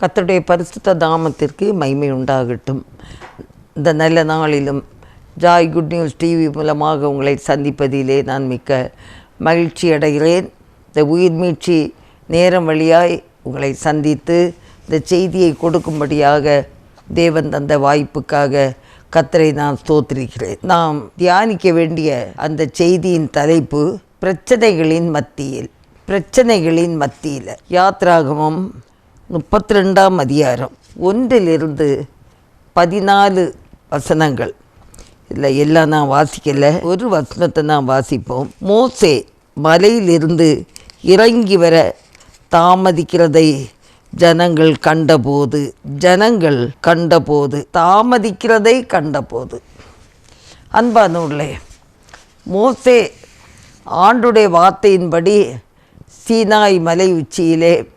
கத்தருடைய பரிசுத்த தாமத்திற்கு மகிமை உண்டாகட்டும். இந்த நல்ல நாளிலும் ஜாய் குட் நியூஸ் டிவி மூலமாக உங்களை சந்திப்பதிலே நான் மிக்க மகிழ்ச்சி அடைகிறேன். இந்த உயிர் மீட்சி நேரம் வழியாய் உங்களை சந்தித்து இந்த செய்தியை கொடுக்கும்படியாக தேவன் தந்த வாய்ப்புக்காக கத்தரை நான் ஸ்தோத்திருக்கிறேன். நாம் தியானிக்க வேண்டிய அந்த செய்தியின் தலைப்பு பிரச்சனைகளின் மத்தியில் பிரச்சனைகளின் மத்தியில். யாத்ராகமம் முப்பத்தி ரெண்டாம் அதிகாரம். ஒன்றிலிருந்து பதினாலு வசனங்கள். இல்லை எல்லாம் நான் வாசிக்கலை. ஒரு வசனத்தை நான் வாசிப்போம். மோசே மலையிலிருந்து இறங்கி வர தாமதிக்கிறதை ஜனங்கள் கண்டபோது ஜனங்கள் கண்டபோது தாமதிக்கிறதை கண்டபோது. அன்பானவர்களே மோசே ஆண்டுடைய வார்த்தையின்படி சீனாய் மலை உச்சியிலே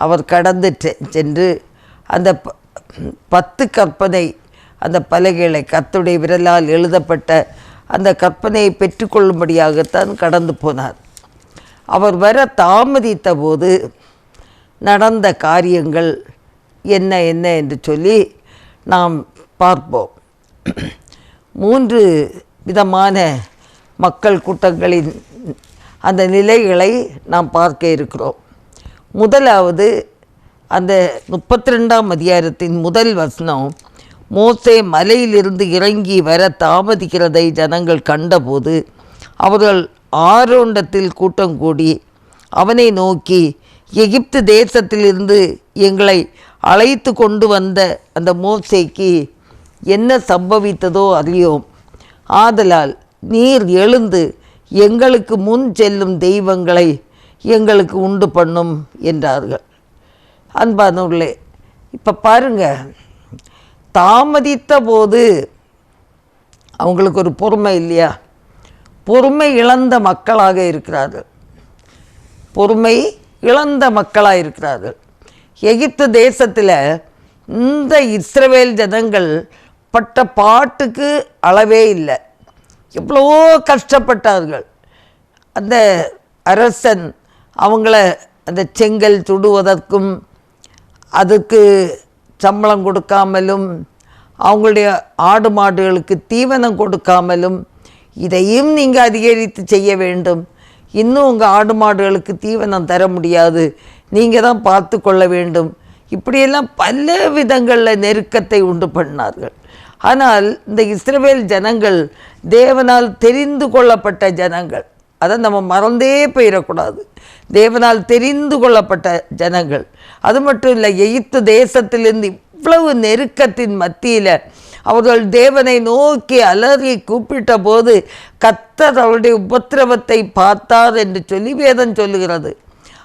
அவர் கடந்து செ- சென்று அந்த ப- பத்து கற்பனை அந்த பலகைகளை கத்துடைய விரலால் எழுதப்பட்ட அந்த கற்பனையை பெற்றுக்கொள்ளும்படியாகத்தான் கடந்து போனார். அவர் வர தாமதித்த போது நடந்த காரியங்கள் என்ன என்ன என்று சொல்லி நாம் பார்ப்போம். மூன்று விதமான மக்கள் கூட்டங்களின் அந்த நிலைகளை நாம் பார்க்க இருக்கிறோம். முதலாவது அந்த முப்பத்தி ரெண்டாம் அதிகாரத்தின் முதல் வசனம் மோசே மலையிலிருந்து இறங்கி வர தாமதிக்கிறதை ஜனங்கள் கண்டபோது அவர்கள் ஆரோண்டத்தில் கூட்டம் கூடி அவனை நோக்கி எகிப்து தேசத்திலிருந்து எங்களை அழைத்து கொண்டு வந்த அந்த மோசேக்கு என்ன சம்பவித்ததோ அறியோம். ஆதலால் நீர் எழுந்து எங்களுக்கு முன் செல்லும் தெய்வங்களை எங்களுக்கு உண்டு பண்ணும் என்றார்கள். அன்பானவர்களே இப்போ பாருங்க தாமதித்த போது அவங்களுக்கு ஒரு பொறுமை இல்லையா? பொறுமை இழந்த மக்களாக இருக்கிறார்கள். பொறுமை இழந்த மக்களாக இருக்கிறார்கள். எகிப்து தேசத்தில் இந்த இஸ்ரவேல் ஜனங்கள் பட்ட பாட்டுக்கு அளவே இல்லை. எவ்வளோ கஷ்டப்பட்டார்கள். அந்த அரசன் அவங்கள அந்த செங்கல் சுடுவதற்கும் அதுக்கு சம்பளம் கொடுக்காமலும் அவங்களுடைய ஆடு மாடுகளுக்கு தீவனம் கொடுக்காமலும் இதையும் நீங்கள் அதிகரித்து செய்ய வேண்டும். இன்னும் உங்கள் ஆடு மாடுகளுக்கு தீவனம் தர முடியாது. நீங்கள் தான் பார்த்து கொள்ள வேண்டும். இப்படியெல்லாம் பல விதங்களில் நெருக்கத்தை உண்டு பண்ணார்கள். ஆனால் இந்த இஸ்ரவேல் ஜனங்கள் தேவனால் தெரிந்து கொள்ளப்பட்ட ஜனங்கள். அதை நம்ம மறந்தே போயிடக்கூடாது. தேவனால் தெரிந்து கொள்ளப்பட்ட ஜனங்கள். அது மட்டும் இல்லை எகிப்து தேசத்திலிருந்து இவ்வளவு நெருக்கத்தின் மத்தியில் அவர்கள் தேவனை நோக்கி அலறி கூப்பிட்ட போது கத்தர் அவருடைய உபத்திரவத்தை பார்த்தார் என்று சொல்லி வேதம் சொல்லுகிறது.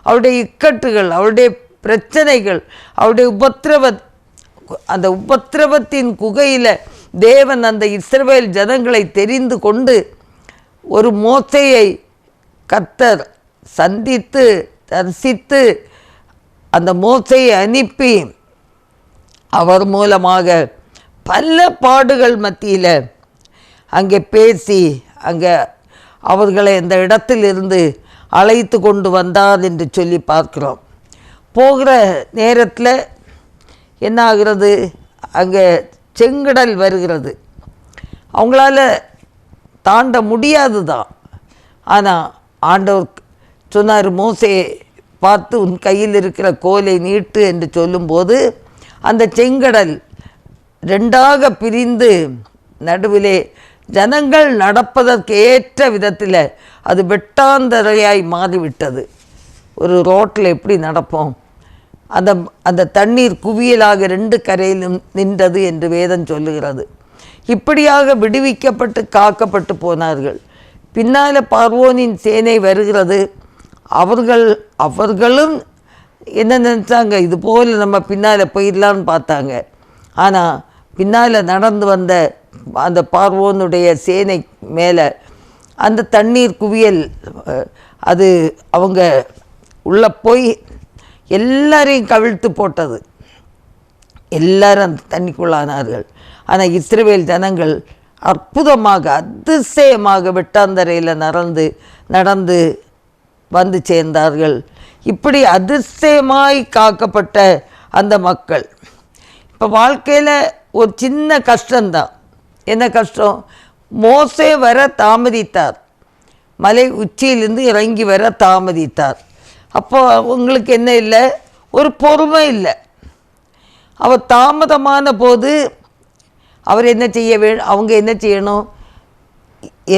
அவருடைய இக்கட்டுகள் அவருடைய பிரச்சனைகள் அவருடைய உபத்திரவ அந்த உபத்திரவத்தின் குகையில் தேவன் அந்த இஸ்ரவேல் ஜனங்களை தெரிந்து கொண்டு ஒரு மோசையை கத்தர் சந்தித்து தரிசித்து அந்த மோசையை அனுப்பி அவர் மூலமாக பல பாடுகள் மத்தியில் அங்கே பேசி அங்கே அவர்களை இந்த இடத்திலிருந்து அழைத்து கொண்டு வந்தார் என்று சொல்லி பார்க்கிறோம். போகிற நேரத்தில் என்ன ஆகிறது? அங்கே செங்கடல் வருகிறது. அவங்களால தாண்ட முடியாது தான் ஆனால் ஆண்டவர் சொன்னார் மோசே பார்த்து உன் கையில் இருக்கிற கோலை நீட்டு என்று சொல்லும்போது அந்த செங்கடல் ரெண்டாக பிரிந்து நடுவிலே ஜனங்கள் நடப்பதற்கு ஏற்ற விதத்தில் அது வெட்டாந்தரையாய் மாறிவிட்டது. ஒரு ரோட்டில் எப்படி நடப்போம்? அந்த அந்த தண்ணீர் குவியலாக ரெண்டு கரையிலும் நின்றது என்று வேதம் சொல்லுகிறது. இப்படியாக விடுவிக்கப்பட்டு காக்கப்பட்டு போனார்கள். பின்னால் பார்வோனின் சேனை வருகிறது. அவர்கள் அவர்களும் என்ன நினச்சாங்க? இது போல் நம்ம பின்னால் போயிடலான்னு பார்த்தாங்க. ஆனால் பின்னால் நடந்து வந்த அந்த பார்வோனுடைய சேனை மேலே அந்த தண்ணீர் குவியல் அது அவங்க உள்ளே போய் எல்லாரையும் கவிழ்த்து போட்டது. எல்லாரும் அந்த தண்ணிக்குள்ளானார்கள். ஆனால் இஸ்ரேவேல் ஜனங்கள் அற்புதமாக அதிசயமாக வெட்டாந்தரையில் நடந்து நடந்து வந்து சேர்ந்தார்கள். இப்படி அதிசயமாய் காக்கப்பட்ட அந்த மக்கள். இப்போ வாழ்க்கையில் ஒரு சின்ன கஷ்டம்தான். என்ன கஷ்டம்? மோசே வர தாமதித்தார். மலை உச்சியிலிருந்து இறங்கி வர தாமதித்தார். அப்போ உங்களுக்கு என்ன இல்லை? ஒரு பொறுமை இல்லை. அவர் தாமதமான போது அவர் என்ன செய்ய வே அவங்க என்ன செய்யணும்?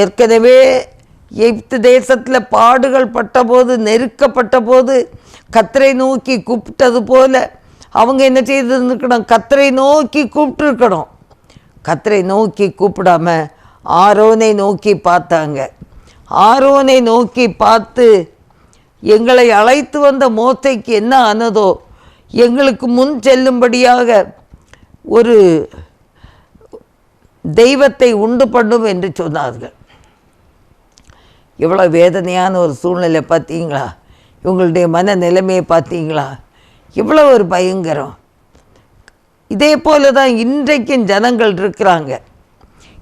ஏற்கனவே எகிப்து தேசத்தில் பாடுகள் பட்டபோது நெருக்கப்பட்ட போது கத்தரை நோக்கி கூப்பிட்டது போல் அவங்க என்ன செய்திருந்துருக்கணும் கத்தரை நோக்கி கூப்பிட்டுருக்கணும். கத்தரை நோக்கி கூப்பிடாம ஆரோனை நோக்கி பார்த்தாங்க. ஆரோனை நோக்கி பார்த்து எங்களை அழைத்து வந்த மோசைக்கு என்ன ஆனதோ எங்களுக்கு முன் செல்லும்படியாக ஒரு தெய்வத்தை உண்டு பண்ணும் என்று சொன்னார்கள். எவ்வளோ வேதனையான ஒரு சூழ்நிலை பார்த்தீங்களா? இவங்களுடைய மன நிலைமையை பார்த்தீங்களா? இவ்வளோ ஒரு பயங்கரம். இதே போல தான் இன்றைக்கும் ஜனங்கள் இருக்கிறாங்க.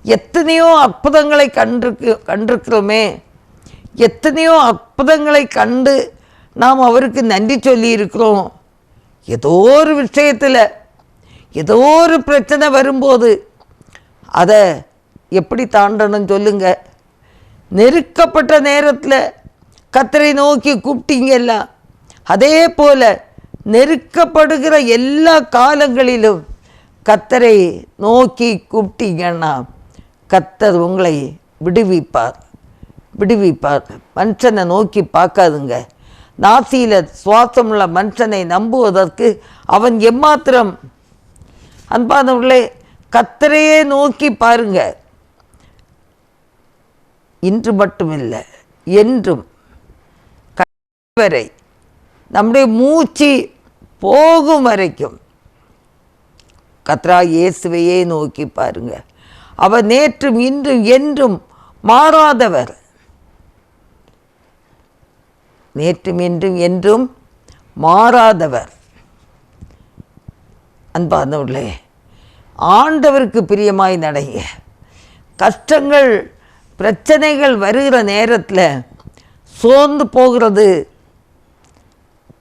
எத்தனையோ அற்புதங்களை கண்டிருக்கு கண்டிருக்கிறோமே. எத்தனையோ அற்புதங்களை கண்டு நாம் அவருக்கு நன்றி சொல்லி இருக்கிறோம் ஏதோ ஒரு விஷயத்தில் ஏதோ ஒரு பிரச்சனை வரும்போது அதை எப்படி தாண்டணும் சொல்லுங்க. நெருக்கப்பட்ட நேரத்தில் கத்தரை நோக்கி கூப்பிட்டீங்கல்ல அதே போல் நெருக்கப்படுகிற எல்லா காலங்களிலும் கத்தரை நோக்கி கூப்பிட்டீங்கன்னா கத்தர் உங்களை விடுவிப்பார். விடுவிப்பார். மனுஷனை நோக்கி பார்க்காதுங்க. நாசியில் சுவாசமுள்ள மனுஷனை நம்புவதற்கு அவன் எம்மாத்திரம் அன்பானவர்களே கத்தரையே நோக்கி பாருங்க. இன்று மட்டுமில்லை என்றும் வரை நம்முடைய மூச்சு போகும் வரைக்கும் கத்ரா இயேசுவையே நோக்கி பாருங்க. அவர் நேற்றும் இன்றும் என்றும் மாறாதவர். நேற்றும் இன்றும் என்றும் மாறாதவர். அன்பானவர்களே ஆண்டவருக்கு பிரியமாய் நடைங்க. கஷ்டங்கள் பிரச்சனைகள் வருகிற நேரத்தில் சோர்ந்து போகிறது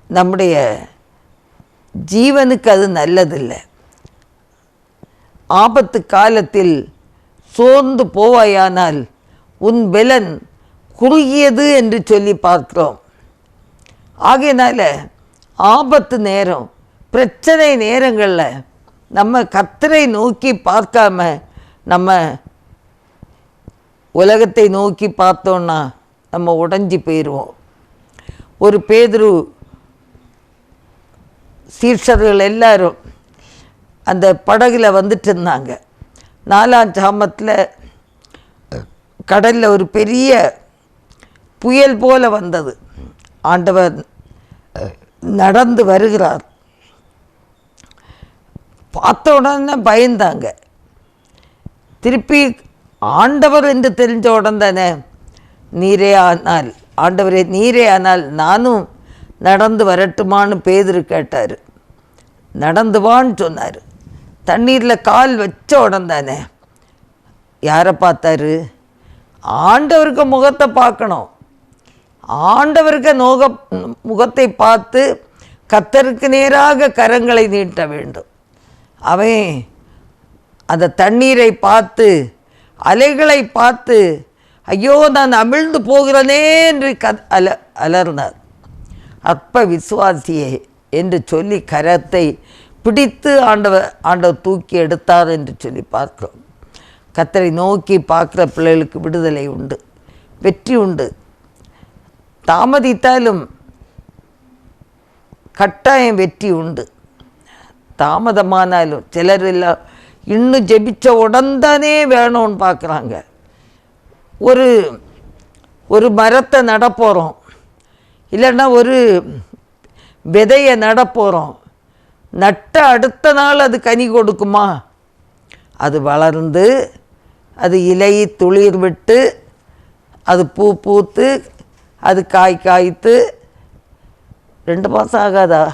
நம்முடைய ஜீவனுக்கு அது நல்லதில்லை. ஆபத்து காலத்தில் சோர்ந்து போவாயானால் உன் பலன் குறுகியது என்று சொல்லி பார்க்கிறோம். ஆகையினால ஆபத்து நேரம் பிரச்சனை நேரங்களில் நம்ம கத்தரை நோக்கி பார்க்காம நம்ம உலகத்தை நோக்கி பார்த்தோன்னா நம்ம உடஞ்சி போயிடுவோம் ஒரு பேதுரு சீர்ஷர்கள் எல்லாரும் அந்த படகுல வந்துட்டு இருந்தாங்க. நாலாம் ஜாமத்தில் கடலில் ஒரு பெரிய புயல் போல வந்தது. ஆண்டவர் நடந்து வருகிறார். பார்த்த உடனே பயந்தாங்க. திருப்பி ஆண்டவர் என்று தெரிஞ்ச உடனே தானே நீரே ஆனால் ஆண்டவரே நீரே ஆனால் நானும் நடந்து வரட்டுமான்னு பேதுரு கேட்டார். நடந்து வான்னு சொன்னார். தண்ணீரில் கால் வச்ச உடனே தானே யாரை பார்த்தாரு? ஆண்டவருக்கு முகத்தை பார்க்கணும். ஆண்டவருக்கு நோக முகத்தை பார்த்து கத்தருக்கு நேராக கரங்களை நீட்ட வேண்டும். அவன் அந்த தண்ணீரை பார்த்து அலைகளை பார்த்து ஐயோ நான் அமிழ்ந்து போகிறனே என்று க அல அலர்ந்தார் அற்ப விசுவாசியே என்று சொல்லி கரத்தை பிடித்து ஆண்டவர் ஆண்டவர் தூக்கி எடுத்தார் என்று சொல்லி பார்க்கிறோம். கத்தரை நோக்கி பார்க்குற பிள்ளைகளுக்கு விடுதலை உண்டு வெற்றி உண்டு. தாமதித்தாலும் கட்டாயம் வெற்றி உண்டு. தாமதமானாலும் சிலர் எல்லாம் இன்னும் ஜெபிச்ச உடன்தானே வேணும்னு பார்க்குறாங்க. ஒரு ஒரு மரத்தை நடப்போகிறோம் இல்லைன்னா ஒரு விதையை நடப்போகிறோம் நட்ட அடுத்த நாள் அது கனி கொடுக்குமா? அது வளர்ந்து அது இலை துளிர் விட்டு அது பூ பூத்து அது காய் காய்த்து ரெண்டு மாதம் ஆகாதா?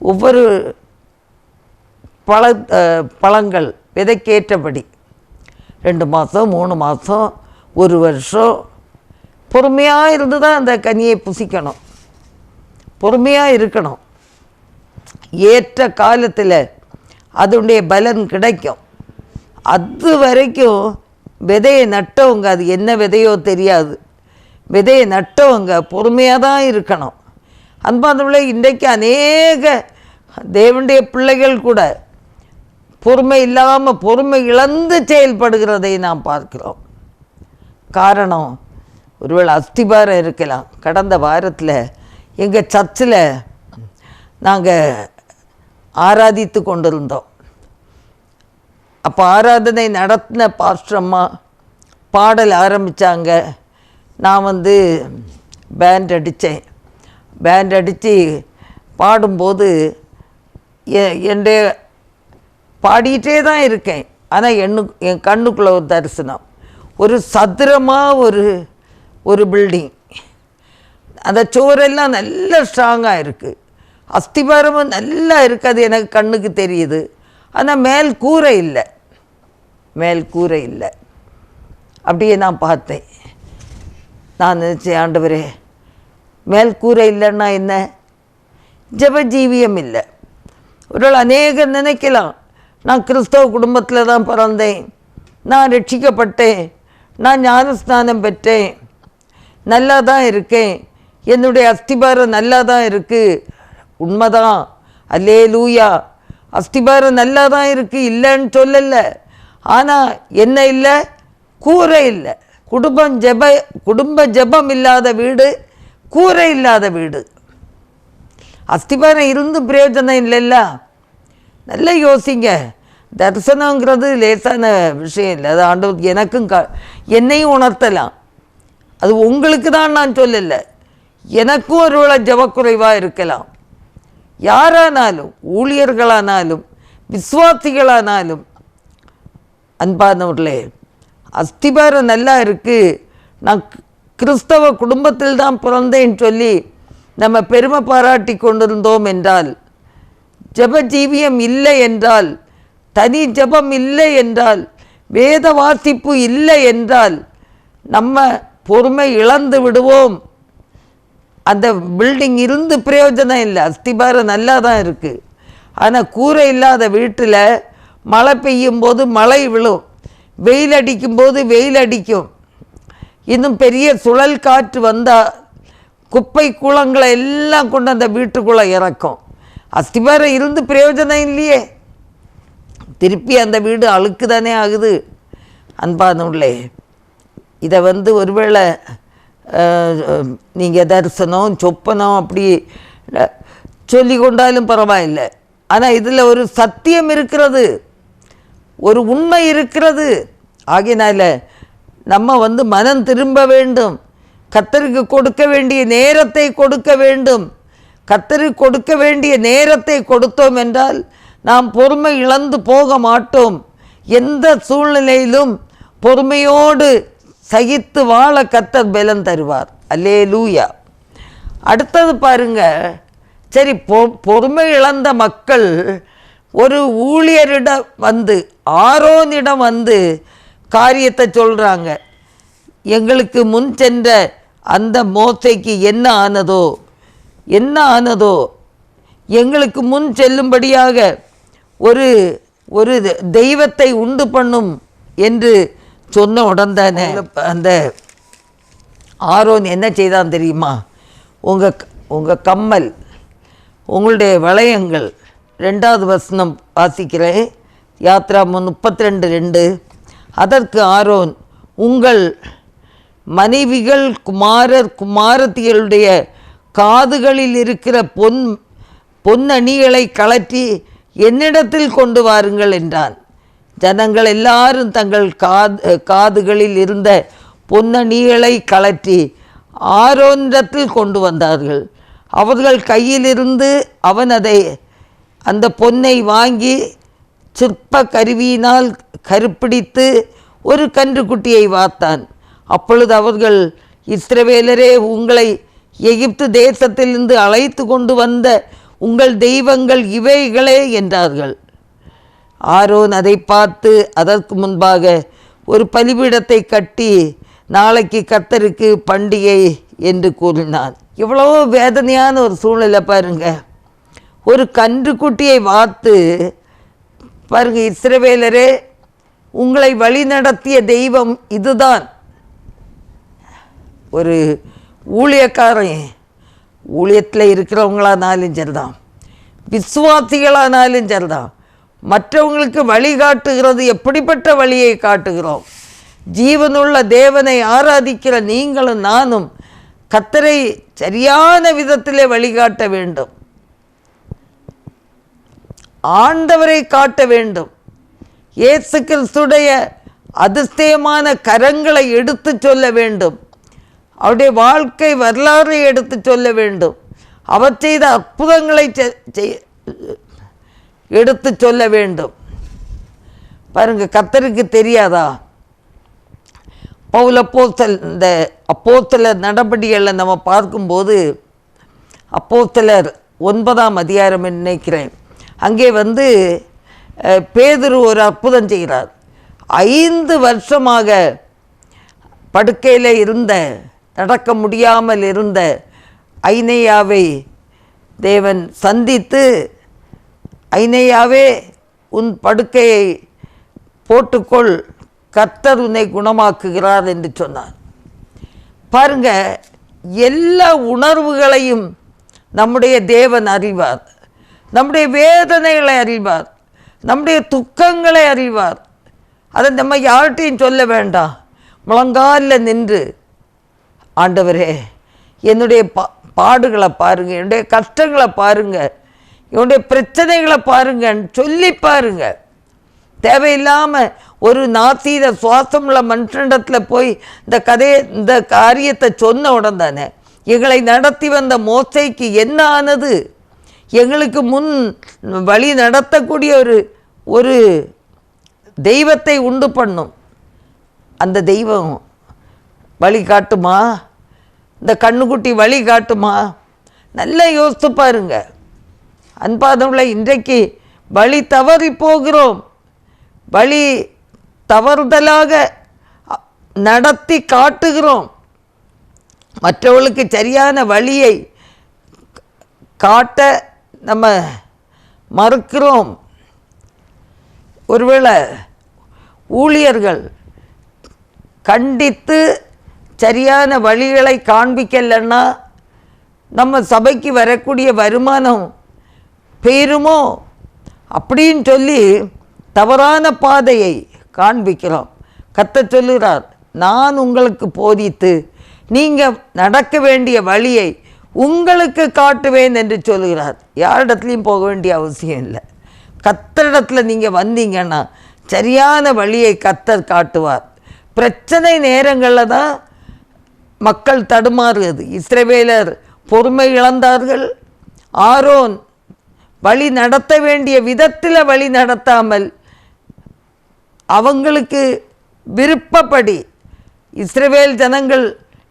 ஒவ்வொரு பழ பழங்கள் விதைக்கேற்றபடி. ரெண்டு மாதம் மூணு மாதம் ஒரு வருஷம். பொறுமையாக இருந்து தான் அந்த கனியை புசிக்கணும். பொறுமையாக இருக்கணும். ஏற்ற காலத்தில் அதனுடைய பலன் கிடைக்கும். அது வரைக்கும் விதையை நட்டவங்க அது என்ன விதையோ தெரியாது. விதையை நட்டவங்க பொறுமையாக தான் இருக்கணும். அன்பாந்தவளே இன்றைக்கு அநேக தேவனுடைய பிள்ளைகள் கூட பொறுமை இல்லாமல் பொறுமை இழந்து செயல்படுகிறதை நாம் பார்க்கிறோம். காரணம் ஒருவேளை அஸ்திபாரம் இருக்கலாம். கடந்த வாரத்தில் எங்கள் சர்ச்சில் நாங்கள் ஆராதித்து கொண்டிருந்தோம். அப்போ ஆராதனை நடத்தின பாஸ்டர் பாடல் ஆரம்பித்தாங்க நான் வந்து பேண்ட் அடித்தேன் பேண்ட் அடித்து பாடும்போது எ- என்னுடைய பாடிட்டே தான் இருக்கேன். ஆனால் எண்ணு என் கண்ணுக்குள்ள ஒரு தரிசனம். ஒரு சதுரமாக ஒரு ஒரு பில்டிங் அந்த சுவரெல்லாம் நல்ல ஸ்ட்ராங்காக இருக்குது அஸ்திபாரமும் நல்லா இருக்குது அது எனக்கு கண்ணுக்கு தெரியுது. ஆனால் மேல் கூரை இல்லை. மேல் கூரை இல்லை. அப்படியே நான் பார்த்தேன். நான் நினச்சேன் ஆண்டவரே மேல் கூரை இல்லைன்னா என்ன? ஜெபஜீவியம் இல்லை. ஒரு அநேகம் நினைக்கலாம். நான் கிறிஸ்தவ குடும்பத்தில் தான் பிறந்தேன். நான் ரட்சிக்கப்பட்டேன். நான் ஞானஸ்நானம் பெற்றேன். நல்லா தான் இருக்கேன். என்னுடைய அஸ்திபாரம் நல்லா தான் இருக்குது உண்மைதான். அல்லே லூயா அஸ்திபாரம் நல்லா தான் இருக்குது இல்லைன்னு சொல்லலை. ஆனால் என்ன இல்லை? கூரை இல்லை. குடும்பம் ஜெப குடும்ப ஜெபம் இல்லாத வீடு கூரை இல்லாத வீடு. அஸ்திபாரம் இருந்து பிரயோஜனம் இல்லைல்ல. நல்லா யோசிங்க. தரிசனங்கிறது லேசான விஷயம் இல்லை. அது ஆண்டவர் எனக்கும் க என்னையும் உணர்த்தலாம். அது உங்களுக்கு தான் நான் சொல்லலை. எனக்கும் ஒருவேளை ஜபக்குறைவாக இருக்கலாம். யாரானாலும் ஊழியர்களானாலும் விஸ்வாசிகளானாலும் அன்பானவர்களே அஸ்திபாரம் நல்லா இருக்குது நான் கிறிஸ்தவ குடும்பத்தில் தான் பிறந்தேன்னு சொல்லி நம்ம பெருமை பாராட்டி கொண்டிருந்தோம் என்றால் ஜெபஜீவியம் இல்லை என்றால் தனி ஜெபம் இல்லை என்றால் வேத வாசிப்பு இல்லை என்றால் நம்ம பொறுமை இழந்து விடுவோம். அந்த பில்டிங் இருந்து பிரயோஜனம் இல்லை. அஸ்திபாரம் நல்லா தான் இருக்குது ஆனால் கூரை இல்லாத வீட்டில் மழை பெய்யும் போது மழை விழும். வெயில் அடிக்கும் போது வெயில் அடிக்கும். இன்னும் பெரிய சுழல் காற்று வந்தால் குப்பை கூளங்களை எல்லாம் கொண்டு அந்த வீட்டுக்குள்ளே இறக்கும். அஸ்திபாரம் இருந்து பிரயோஜனம் இல்லையே. திருப்பி அந்த வீடு அழுக்கு தானே ஆகுது அன்பானுள்ளே இதை வந்து ஒருவேளை நீங்கள் தரிசனம் சொப்பனம் அப்படி சொல்லி கொண்டாலும் பரவாயில்லை. ஆனால் இதில் ஒரு சத்தியம் இருக்கிறது. ஒரு உண்மை இருக்கிறது. ஆகினால நம்ம வந்து மனம் திரும்ப வேண்டும். கத்தருக்கு கொடுக்க வேண்டிய நேரத்தை கொடுக்க வேண்டும். கத்தருக்கு கொடுக்க வேண்டிய நேரத்தை கொடுத்தோம் என்றால் நாம் பொறுமை இழந்து போக மாட்டோம். எந்த சூழ்நிலையிலும் பொறுமையோடு சகித்து வாழ கத்தர் பலம் தருவார். அல்லே லூயா அடுத்தது பாருங்க. சரி பொ பொறுமை இழந்த மக்கள் ஒரு ஊழியரிடம் வந்து ஆரோனிடம் வந்து காரியத்தை சொல்கிறாங்க எங்களுக்கு முன் சென்ற அந்த மோசைக்கு என்ன ஆனதோ என்ன ஆனதோ? எங்களுக்கு முன் செல்லும்படியாக ஒரு ஒரு தெய்வத்தை உண்டு பண்ணும் என்று சொன்ன உடன்தானே அந்த ஆரோன் என்ன செய்தான் தெரியுமா? உங்கள் உங்கள் கம்மல் உங்களுடைய வளையங்கள் ரெண்டாவது வசனம் வாசிக்கிறேன். யாத்ரா முப்பத்தி ரெண்டு ரெண்டு. அதற்கு ஆரோன் உங்கள் மனைவிகள் குமாரர் குமாரத்திகளுடைய காதுகளில் இருக்கிற பொன் பொன்னணிகளை கழற்றி என்னிடத்தில் கொண்டு வாருங்கள் என்றான். ஜனங்கள் எல்லாரும் தங்கள் காது காதுகளில் இருந்த பொன்னணிகளை கழற்றி ஆரோன்றத்தில் கொண்டு வந்தார்கள். அவர்கள் கையிலிருந்து அவன் அதை அந்த பொன்னை வாங்கி சிற்ப கருவியினால் கருப்பிடித்து ஒரு கன்றுக்குட்டியை வார்த்தான். அப்பொழுது அவர்கள் இஸ்ரவேலரே உங்களை எகிப்து தேசத்திலிருந்து அழைத்து கொண்டு வந்த உங்கள் தெய்வங்கள் இவைகளே என்றார்கள். ஆரோன் அதை பார்த்து அதற்கு முன்பாக ஒரு பலிபீடத்தை கட்டி நாளைக்கு கத்தருக்கு பண்டிகை என்று கூறினான். இவ்வளோ வேதனையான ஒரு சூழ்நிலை பாருங்க. ஒரு கன்றுக்குட்டியை வாத்து பாருங்க இஸ்ரவேலரே உங்களை வழிநடத்திய தெய்வம் இதுதான். ஒரு ஊழியக்காரன். ஊழியத்தில் இருக்கிறவங்களானாலும் சரிதான். விசுவாசிகளானாலும் சரிதான். மற்றவங்களுக்கு வழிகாட்டுகிறது எப்படிப்பட்ட வழியை காட்டுகிறோம்? ஜீவனுள்ள தேவனை ஆராதிக்கிற நீங்களும் நானும் கத்தரை சரியான விதத்திலே வழிகாட்ட வேண்டும். ஆண்டவரை காட்ட வேண்டும். இயேசு கிறிஸ்துடைய அதிசயமான கரங்களை எடுத்துச் சொல்ல வேண்டும். அவருடைய வாழ்க்கை வரலாறு எடுத்துச் சொல்ல வேண்டும். அவர் செய்த அற்புதங்களை செ- செய்- எடுத்துச் சொல்ல வேண்டும். பாருங்க கத்தருக்கு தெரியாதா? பவுல் அப்போத்தல் இந்த அப்போத்தலர் நடபடிகளை நம்ம பார்க்கும்போது அப்போத்தலர் ஒன்பதாம் அதிகாரம் நினைக்கிறேன். அங்கே வந்து பேதுரு ஒரு அற்புதம் செய்கிறார். ஐந்து வருஷமாக படுக்கையில் இருந்த நடக்க முடியாமல் இருந்த ஐனையாவை தேவன் சந்தித்து ஐனையாவே உன் படுக்கையை போட்டுக்கொள் கர்த்தர் உன்னை குணமாக்குகிறார் என்று சொன்னார். பாருங்க எல்லா உணர்வுகளையும் நம்முடைய தேவன் அறிவார். நம்முடைய வேதனைகளை அறிவார். நம்முடைய துக்கங்களை அறிவார். அதை நம்ம யார்கிட்டையும் சொல்ல வேண்டாம். முழங்காலில் நின்று ஆண்டவரே என்னுடைய பா பாடுகளை பாருங்கள் என்னுடைய கஷ்டங்களை பாருங்கள் என்னுடைய பிரச்சனைகளை பாருங்கன்னு சொல்லி பாருங்கள் தேவையில்லாமல் ஒரு நாசீர சுவாசமுள்ள மனுஷனிடத்தில் போய் இந்த கதையை இந்த காரியத்தை சொன்ன உடன் தானே எங்களை நடத்தி வந்த மோசைக்கு என்ன ஆனது? எங்களுக்கு முன் வழி நடத்தக்கூடிய ஒரு ஒரு தெய்வத்தை உண்டு பண்ணும். அந்த தெய்வம் வழி காட்டுமா? இந்த கண்ணுக்குட்டி வழி காட்டுமா? நல்லா யோசித்து பாருங்க. அன்பாதவங்களை இன்றைக்கு வழி தவறி போகிறோம். வழி தவறுதலாக நடத்தி காட்டுகிறோம். மற்றவர்களுக்கு சரியான வழியை காட்ட நம்ம மறுக்கிறோம். ஒருவேளை ஊழியர்கள் கண்டித்து சரியான வழிகளை காண்பிக்கலைன்னா நம்ம சபைக்கு வரக்கூடிய வருமானம் பேருமோ? அப்படின்னு சொல்லி தவறான பாதையை காண்பிக்கிறோம். கத்த சொல்லுகிறார் நான் உங்களுக்கு போதித்து நீங்கள் நடக்க வேண்டிய வழியை உங்களுக்கு காட்டுவேன் என்று சொல்லுகிறார். யாரிடத்துலையும் போக வேண்டிய அவசியம் இல்லை. கத்தரிடத்தில் நீங்கள் வந்தீங்கன்னா சரியான வழியை கத்தர் காட்டுவார். பிரச்சனை நேரங்களில் தான் மக்கள் தடுமாறுகிறது இஸ்ரவேலர் பொறுமை இழந்தார்கள். ஆரோன் வழி நடத்த வேண்டிய விதத்தில் வழி நடத்தாமல் அவங்களுக்கு விருப்பப்படி இஸ்ரேவேல் ஜனங்கள்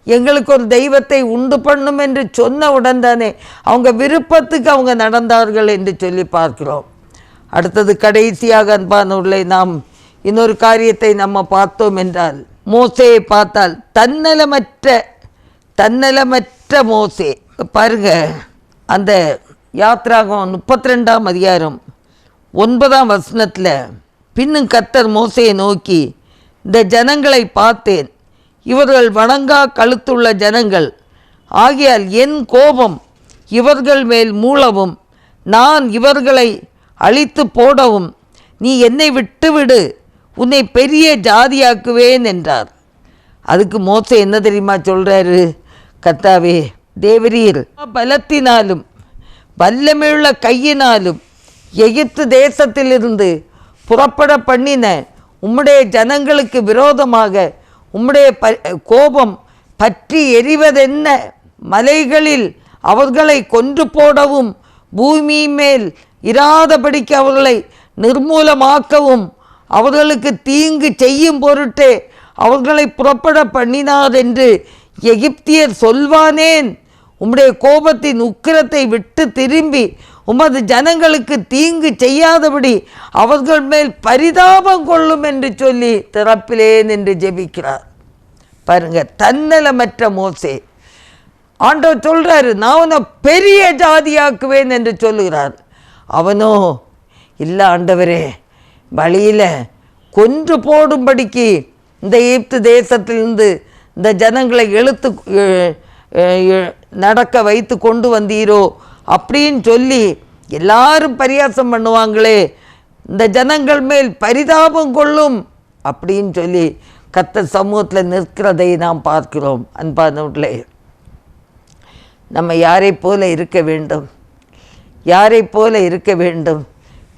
எங்களுக்கு ஒரு தெய்வத்தை உண்டு பண்ணும் என்று சொன்ன தானே அவங்க விருப்பத்துக்கு அவங்க நடந்தார்கள் என்று சொல்லி பார்க்கிறோம். அடுத்தது கடைசியாக உள்ளே நாம் இன்னொரு காரியத்தை நம்ம பார்த்தோம் என்றால் மோசையை பார்த்தால் தன்னலமற்ற தன்னலமற்ற மோசே. பாருங்க அந்த யாத்ராகம் முப்பத்தி ரெண்டாம் அதிகாரம் ஒன்பதாம் வசனத்தில் பின்னும் கர்த்தர் மோசையை நோக்கி இந்த ஜனங்களை பார்த்தேன். இவர்கள் வணங்கா கழுத்துள்ள ஜனங்கள். ஆகியால் என் கோபம் இவர்கள் மேல் மூளவும். நான் இவர்களை அழித்து போடவும். நீ என்னை விட்டுவிடு. உன்னை பெரிய ஜாதியாக்குவேன் என்றார். அதுக்கு மோசை என்ன தெரியுமா சொல்கிறாரு கத்தாவே தேவரீர் பலத்தினாலும் வல்லமையுள்ள கையினாலும் எகிப்து தேசத்திலிருந்து புறப்பட பண்ணின உம்முடைய ஜனங்களுக்கு விரோதமாக உம்முடைய ப கோபம் பற்றி எரிவதென்ன? மலைகளில் அவர்களை கொன்று போடவும் பூமி மேல் இராதபடிக்கு அவர்களை நிர்மூலமாக்கவும் அவர்களுக்கு தீங்கு செய்யும் பொருட்டே அவர்களை புறப்பட பண்ணினார் என்று எகிப்தியர் சொல்வானேன். உம்முடைய கோபத்தின் உக்கிரத்தை விட்டு திரும்பி உமது ஜனங்களுக்கு தீங்கு செய்யாதபடி அவர்கள் மேல் பரிதாபம் கொள்ளும் என்று சொல்லி திறப்பிலேன் என்று ஜெபிக்கிறார். பாருங்க தன்னலமற்ற மோசே. ஆண்டவர் சொல்றாரு நான் உன்னை பெரிய ஜாதியாக்குவேன் என்று சொல்லுகிறார். அவனோ இல்லை ஆண்டவரே வழியில் கொன்று போடும்படிக்கு இந்த ஈப்து தேசத்திலிருந்து இந்த ஜனங்களை எழுத்து நடக்க வைத்து கொண்டு வந்தீரோ அப்படின்னு சொல்லி எல்லாரும் பரியாசம் பண்ணுவாங்களே இந்த ஜனங்கள் மேல் பரிதாபம் கொள்ளும் அப்படின்னு சொல்லி கத்த சமூகத்தில் நிற்கிறதை நாம் பார்க்கிறோம். அன்பானவர்களே நம்ம யாரை போல இருக்க வேண்டும்? யாரை போல இருக்க வேண்டும்?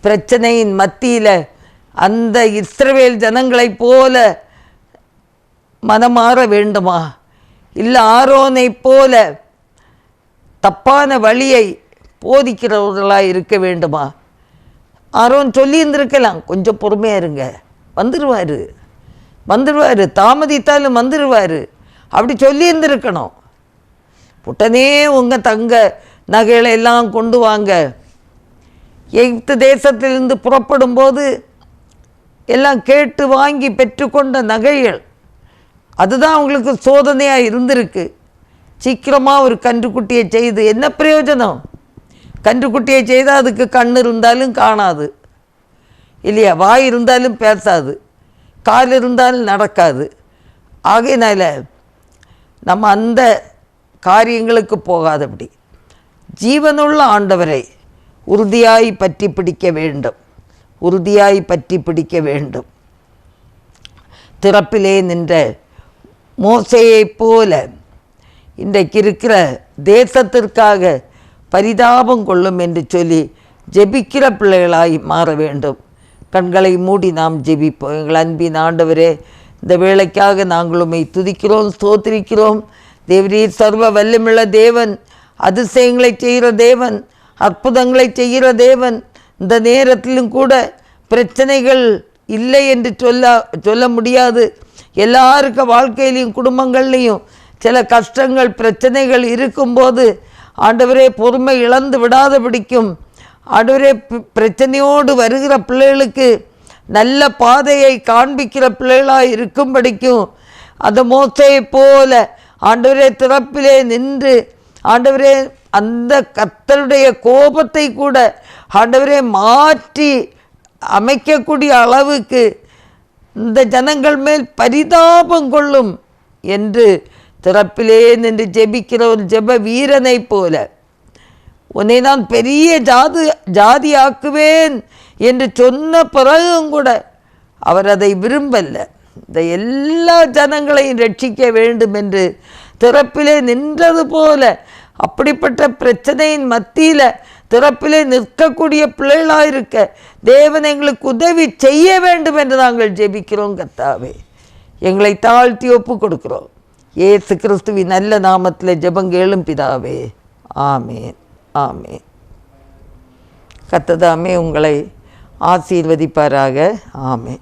பிரச்சனையின் மத்தியில் அந்த இஸ்ரவேல் ஜனங்களைப் போல மனமாற வேண்டுமா? இல்லை ஆரோனைப் போல தப்பான வழியை போதிக்கிறவர்களாக இருக்க வேண்டுமா? ஆரோன் சொல்லியிருந்திருக்கலாம் கொஞ்சம் பொறுமையாக இருங்க. வந்துடுவார் வந்துடுவார் தாமதித்தாலும் வந்துடுவார் அப்படி சொல்லியிருந்திருக்கணும். உடனே உங்கள் தங்க நகைகளை எல்லாம் கொண்டு வாங்க. எகிப்து தேசத்திலிருந்து புறப்படும்போது எல்லாம் கேட்டு வாங்கி பெற்றுக்கொண்ட நகைகள். அதுதான் அவங்களுக்கு சோதனையாக இருந்திருக்கு. சீக்கிரமாக ஒரு கன்றுக்குட்டியை செய்து என்ன பிரயோஜனம்? கன்றுக்குட்டியை செய்தால் அதுக்கு கண் இருந்தாலும் காணாது. இல்லையா? வாய் இருந்தாலும் பேசாது. கால் இருந்தாலும் நடக்காது. ஆகையினால நம்ம அந்த காரியங்களுக்கு போகாதபடி ஜீவனுள்ள ஆண்டவரை உறுதியாய் பற்றி பிடிக்க வேண்டும். உறுதியாய் பற்றி பிடிக்க வேண்டும். திறப்பிலே நின்ற மோசையைப் போல இன்றைக்கு இருக்கிற தேசத்திற்காக பரிதாபம் கொள்ளும் என்று சொல்லி ஜெபிக்கிற பிள்ளைகளாய் மாற வேண்டும். கண்களை மூடி நாம் ஜெபிப்போம். எங்கள் அன்பின் ஆண்டவரே இந்த வேலைக்காக நாங்கள் உண்மை துதிக்கிறோம் ஸ்தோத்திரிக்கிறோம். தேவரீர் சர்வ வல்லமுள்ள தேவன் அதிசயங்களை செய்கிற தேவன் அற்புதங்களை செய்கிற தேவன். இந்த நேரத்திலும் கூட பிரச்சனைகள் இல்லை என்று சொல்ல சொல்ல முடியாது. எல்லாருக்கும் வாழ்க்கையிலையும் குடும்பங்கள்லேயும் சில கஷ்டங்கள் பிரச்சனைகள் இருக்கும்போது ஆண்டவரே பொறுமை இழந்து விடாத பிடிக்கும். ஆண்டவரே பிரச்சனையோடு வருகிற பிள்ளைகளுக்கு நல்ல பாதையை காண்பிக்கிற பிள்ளைகளாக இருக்கும்படிக்கும் அந்த மோசையைப் போல ஆண்டவரே திறப்பிலே நின்று ஆண்டவரே அந்த கத்தருடைய கோபத்தை கூட ஆண்டவரே மாற்றி அமைக்கக்கூடிய அளவுக்கு இந்த ஜனங்கள் மேல் பரிதாபம் கொள்ளும் என்று திறப்பிலே நின்று ஜெபிக்கிற ஒரு ஜெப வீரனைப் போல. உன்னை நான் பெரிய ஜாது ஜாதியாக்குவேன் என்று சொன்ன பிறகும் கூட அவர் அதை விரும்பல்ல இந்த எல்லா ஜனங்களையும் ரட்சிக்க வேண்டும் என்று திறப்பிலே நின்றது போல. அப்படிப்பட்ட பிரச்சனையின் மத்தியில் திறப்பிலே நிற்கக்கூடிய பிள்ளைகளாக இருக்க தேவன் எங்களுக்கு உதவி செய்ய வேண்டும் என்று நாங்கள் ஜெபிக்கிறோம் கத்தாவே எங்களை தாழ்த்தி ஒப்பு கொடுக்கிறோம். ஏசு கிறிஸ்துவி நல்ல நாமத்தில் ஜெபங்கேளும் பிதாவே. ஆமேன் ஆமேன். கத்ததாமே உங்களை ஆசீர்வதிப்பாராக. ஆமேன்.